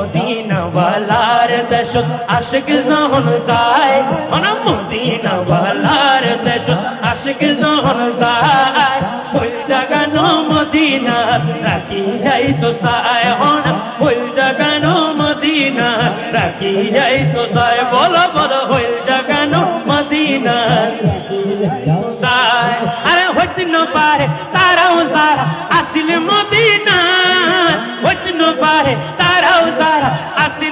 মদিনাওয়ালার দেশ আশিক যখন যায়। হন মদিনাওয়ালার দেশ আশিক যখন যায়। ফুল জাগানো মদিনা, রাখি যাই তো সায় হন। ফুল জাগানো মদিনা, রাখি যাই তো সায় বলো বলো ফুল জাগানো মদিনা সায় আরে হইতে ন পারে, তারাও যারা আসিল মদিনা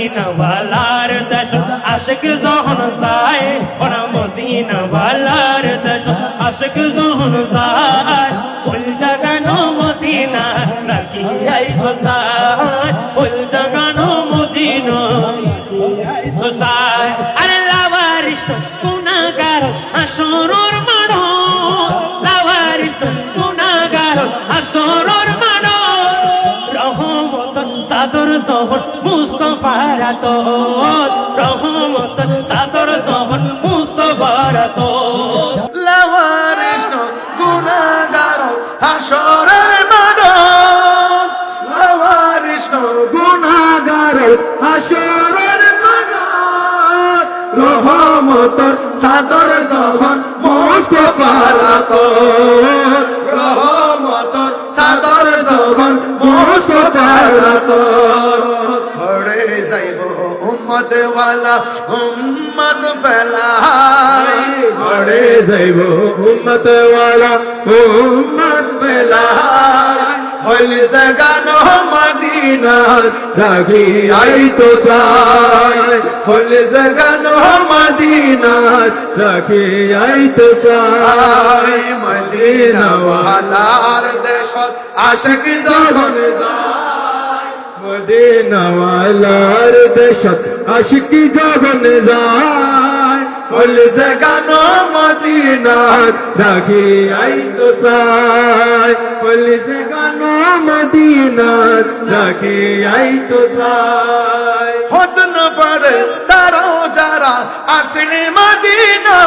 মদিনা ওয়ালার দেশ, আশিক যখন যায় ওর মদিনা ওয়ালার দেশ, আশিক যখন যায় ওই জাগানো মদিনা যাই তো সার ওই জাগানো মদিনা আরে লাওয়ারিস গুনাহগার হাসরুর মানো। লাওয়ারিস গুনাহগার হাসরুর মানো। রহমত সাদর জহর মুস্তফার তো রহমত সাদর জহর মুস্তফার তো লাওয়ারিস গুনাগার হাসরের মানব লাওয়ারিস গুনাগার হাসরের মানব রহমতর সাদর যখন মুস্তফার তো রহমতর সাদর যখন মুস্তফার তো ঘরে যাইব উম্মত ওয়ালা উম্মত ফেলাই ঘরে যাইব উম্মত ওয়ালা উম্মত ফেলাই হইল জাগানো মদিনা রাখি আই তো সাই হইল জাগানো মদিনা রাখি আই তো সাই মদিনা ওয়ালার দেশত আশিক যখন যায়। মদিনাওয়ালার দেশত আশিকি যখন যায়। হল জাগানো মদিনাত রাখি আই তো সাই হল জাগানো মদিনাত রাখি আই তো সাই হত ন পারে তারাও যারা আসলে মদিনা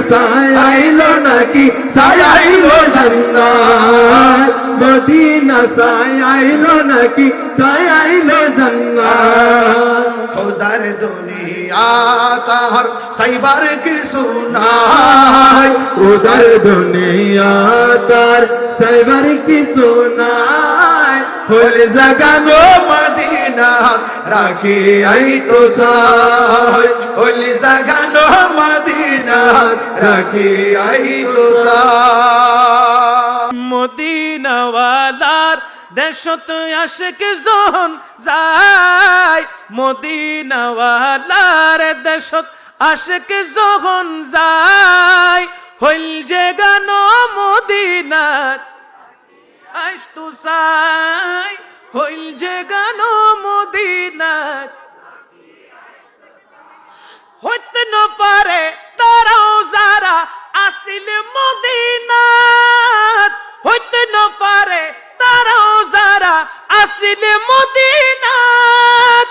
সায়াইলো নাকি? সায়াইলো জান্নাত। মদিনা সায়াইলো নাকি? সায়াইলো জান্নাত। খোদার দুনিয়া তাহার সাইবার কি সুনাই খোদার দুনিয়া তার সাইবার কি সুনাই হল জাগানো মদিনা রাখি আই তো সাই হল জাগানো মদিনা রাখি আই তো মদিনাওয়ালার দেশত আশেক জন যায়, মদিনাওয়ালার দেশত আশেক যখন যায়। হইল যে গান মদিনাত আইস তু সাই হইল যে গান মদিনাত হইতে ন পারে তারাও যারা আসিল মদিনাত হইতে ন পারে তারাও যারা আসিল মদিনাত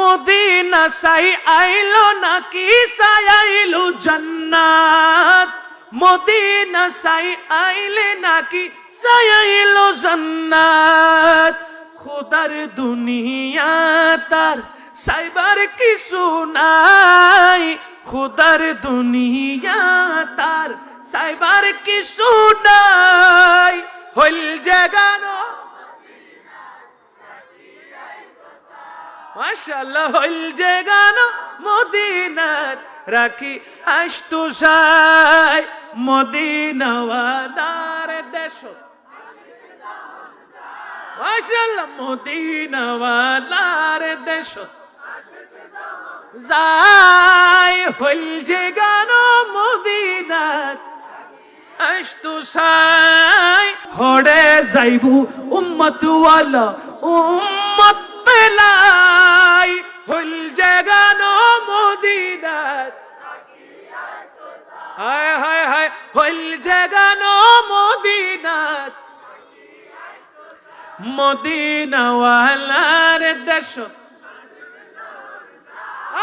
মদিনা সাই আইলো নাকি সাই আইলো জান্নাত। মদিনা সাই আইলে নাকি সাই আইলো জান্নাত। খোদার দুনিয়া তার সাইবার কিছু নাই। খুদার দুনিয়া তার সাইবার কিছু নাই। হইল জাগানো মাশাল্লাহ হইল জাগানো মদিনাত রাখি আস্তু সাই মদিনাওয়াদার দেশ। মাশাল্লাহ মদিনাওয়ালার দেশ। যাই হইল যে গান মদিনাত আইস্তু সাই হড়ে যাইবু উম্মত ওয়ালা উম্মত পেলাই হইল জাগানো মদিনাত হায় হায় হায়, হইল জাগানো মদিনাত মদিনাওয়ালার দেশ।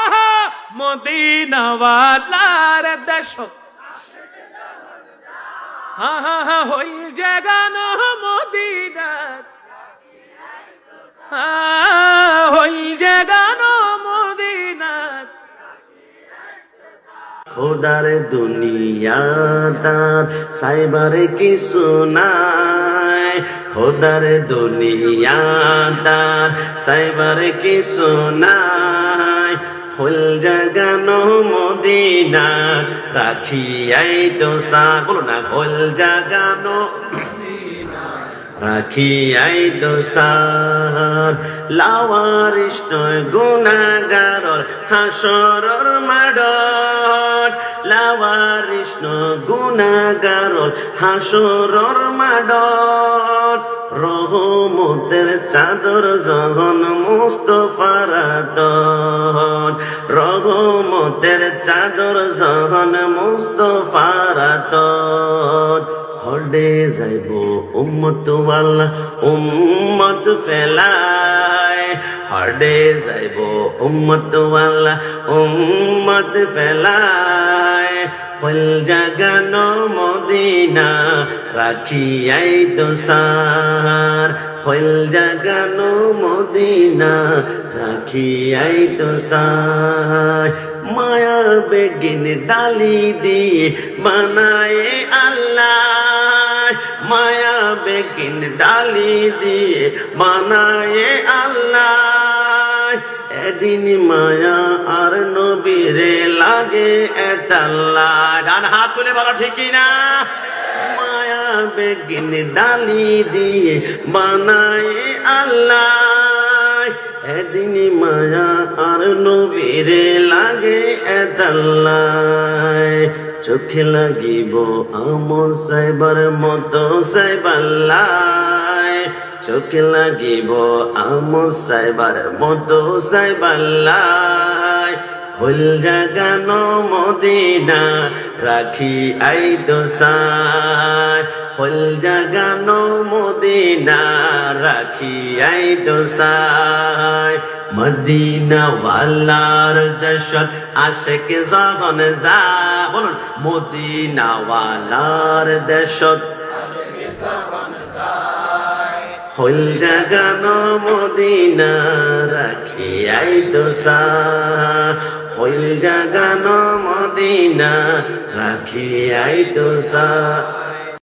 আহা মদিনাওয়ালার দেশ। হা হা হা হই জাগানো মদিনাত হা, হই জাগানো মদিনাত খোদার দুনিয়াদার সাইবার কিছু খোদার দুনিয়াদার সাইবার কিছু নাই। ফুল জাগানো মদিনা রাখিয়াই তো সা বলো না, ফুল জাগানো রাখিয়াই দোসার লাওয়ারিস নয় গুণাগার, হাসরর মাডর লাওয়ারিস গুণাগার হাসরর মাডর। রহমতের চাদর জহন মুস্তফার আদর। রহমতের চাদর জহন মুস্তফার আদর। হডে যাইব উম্মত ওয়াল্লা উম্মত ফেলায়। হডে যাইব উম্মত ওয়াল্লা উম্মত ফেলায়। ফল জাগানো মদিনা, রাখিয়াই দোসার ফল জাগানো মদিনা, রাখিয়াই দোসার মায়া বেগিন ডালি দিয়ে বানায় আল্লাহ। মায়া বেগিন ডালি দিয়ে বানায় আল্লাহ। এদিন মায়া আর নবীরে লাগে এতাল্লাহ ডান হাত তুলে বলো ঠিকই না? মায়া বেগিন ডালি দিয়ে বানায় আল্লাহ। এদিন মায়া আর নবীরে লাগে এদাল্লায় চোখে লাগিব আমল সাইবার, মতো সাইবাল্লায় চোখে লাগিব আমল সাইবার, মতো সাইবাল্লায় ফুল জাগানো মদিনা, রাখি আই দোসায় ফুল জাগানো মদিনা, রাখি আই দোসায় মদিনা ওয়ালার দশত আশেক যখন যা বলুন মদিনা ওয়ালার দশত ফুল জাগানো মদিনা রাখি আই দোসা। হল জাগানো মদিনা রাখি আই দোসা।